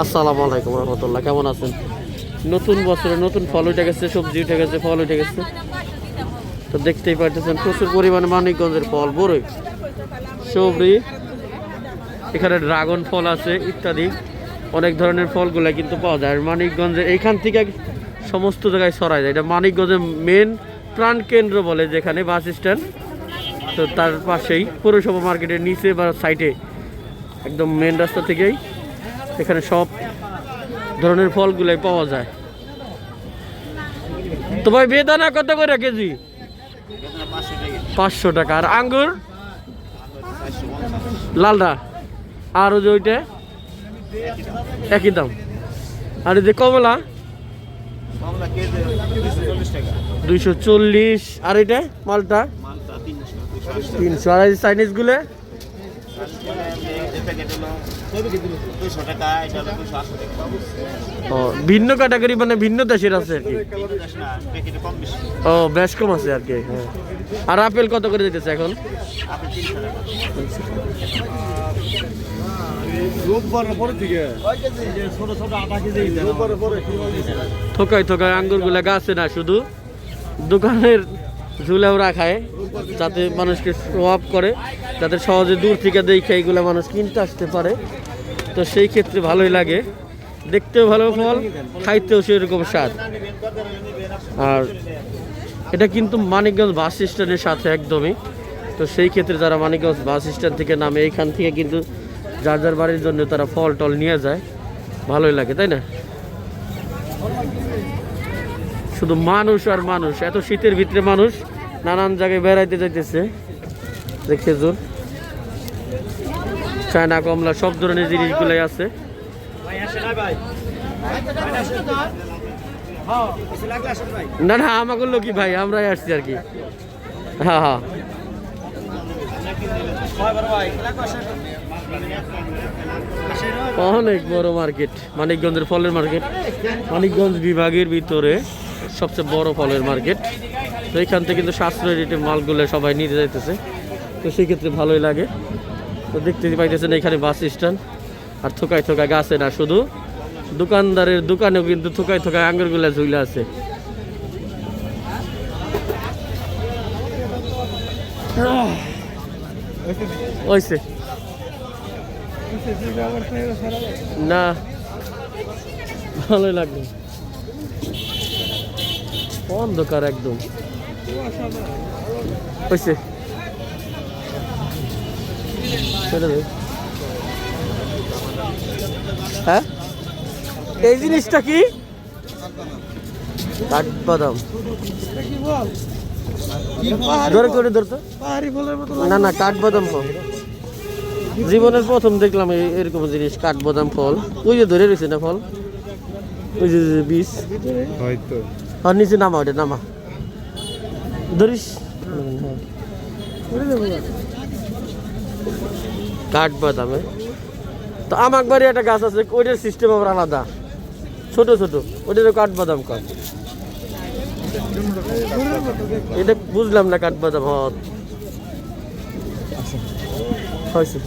আসসালামু আলাইকুম রহমতুল্লাহ, কেমন আছেন? নতুন বছরে নতুন ফল উঠে গেছে, সবজি উঠে গেছে, ফল উঠে গেছে। তো দেখতেই পাচ্ছেন প্রচুর পরিমাণে মানিকগঞ্জের ফল, বড়ই। সবরি এখানে ড্রাগন ফল আছে, ইত্যাদি। অনেক ধরনের ফলগুলো কিন্তু পাওয়া যায়। মানিকগঞ্জের এইখান থেকে সমস্ত জায়গায় ছড়ায় যায়। এটা মানিকগঞ্জের মেন প্রাণ কেন্দ্র বলে যেখানে বাস স্ট্যান্ড। তো তার পাশেই পৌরসভা মার্কেটের নিচে বা সাইডে একদম মেন রাস্তা থেকেই এখানে সব ধরনের ফলগুলাই পাওয়া যায়। তো ভাই, বেদানা কত করে কেজি? পাঁচশো টাকা। আর আঙ্গুর? লালটা আর ওই যে ওইটা? একই দাম। আর এই যে কমলা? দুইশো চল্লিশ। আর এটা মালটা? তিনশো। আর ও, ভিন্ন ক্যাটাগরি মানে ভিন্ন দেশের আছে আর কি? ও, বেশ কম আছে আর কি হ্যাঁ। আর আপেল কত করে দিতেছে এখন? থোকায় থোকায় আঙ্গুরগুলা গাছে না, শুধু দোকানের ঝুলেও রাখায়। যাতে মানুষকে প্রভাব করে, যাতে সহজে দূর থেকে দেখে এইগুলো মানুষ কিনতে আসতে পারে। তো সেই ক্ষেত্রে ভালোই লাগে। দেখতেও ভালো ফল, খাইতেও সেরকম স্বাদ। আর এটা কিন্তু মানিকগঞ্জ বাস স্ট্যান্ডের সাথে একদমই। তো সেই ক্ষেত্রে যারা মানিকগঞ্জ বাস স্ট্যান্ড থেকে নামে এইখান থেকে কিন্তু যার যার বাড়ির জন্য তারা ফল টল নিয়ে যায়। ভালোই লাগে, তাই না? শুধু মানুষ আর মানুষ, এত শীতের ভিতরে মানুষ নানান জায়গায় বেড়াইতে যাইতেছে। যে খেজুর চায়না, কমলা, সব ধরনের জিনিসগুলোই আছে। না না আমাকে লোক ভাই, আমরাই আসছি আর কি। হ্যাঁ হ্যাঁ। অনেক বড় মার্কেট, মানিকগঞ্জের ফলের মার্কেট, মানিকগঞ্জ বিভাগের ভিতরে। সবচেয়ে বড় ফলের মার্কেট। তো এখান থেকে কিন্তু সাশ্রয় রেটে মালগুলো সবাই নিতে যাইতেছে। তো সেই ক্ষেত্রে ভালোই লাগে। তো দেখতে পাইতেছেন এখানে বাস স্ট্যান্ড। আর থোকায় থোকায় গাছে না, শুধু দোকানদারের দোকানেও কিন্তু থোকায় থোকায় আঙ্গুরগুলো ঝুলে আছে। না। ভালোই লাগল। অন্ধকার একদম। হয়েছে হ্যাঁ? এই জিনিসটা কি? কাঠবাদাম। ধরে করে না না, কাঠবাদাম ফল। জীবনের প্রথম দেখলাম এরকম জিনিস, কাঠবাদাম ফল। ওই যে ধরে রয়েছে না ফল? ওই যে বীজ। আর নিচে নামা ওটা, নামা। ধরিস। কাঠবাদামে তো আমার বাড়ি একটা গাছ আছে, ওইটার সিস্টেম আবার আলাদা। ছোট ছোট। ওইটারও কাঠবাদাম কাঠ এটা বুঝলাম না কাঠবাদাম হ্যাঁ। হয়েছে।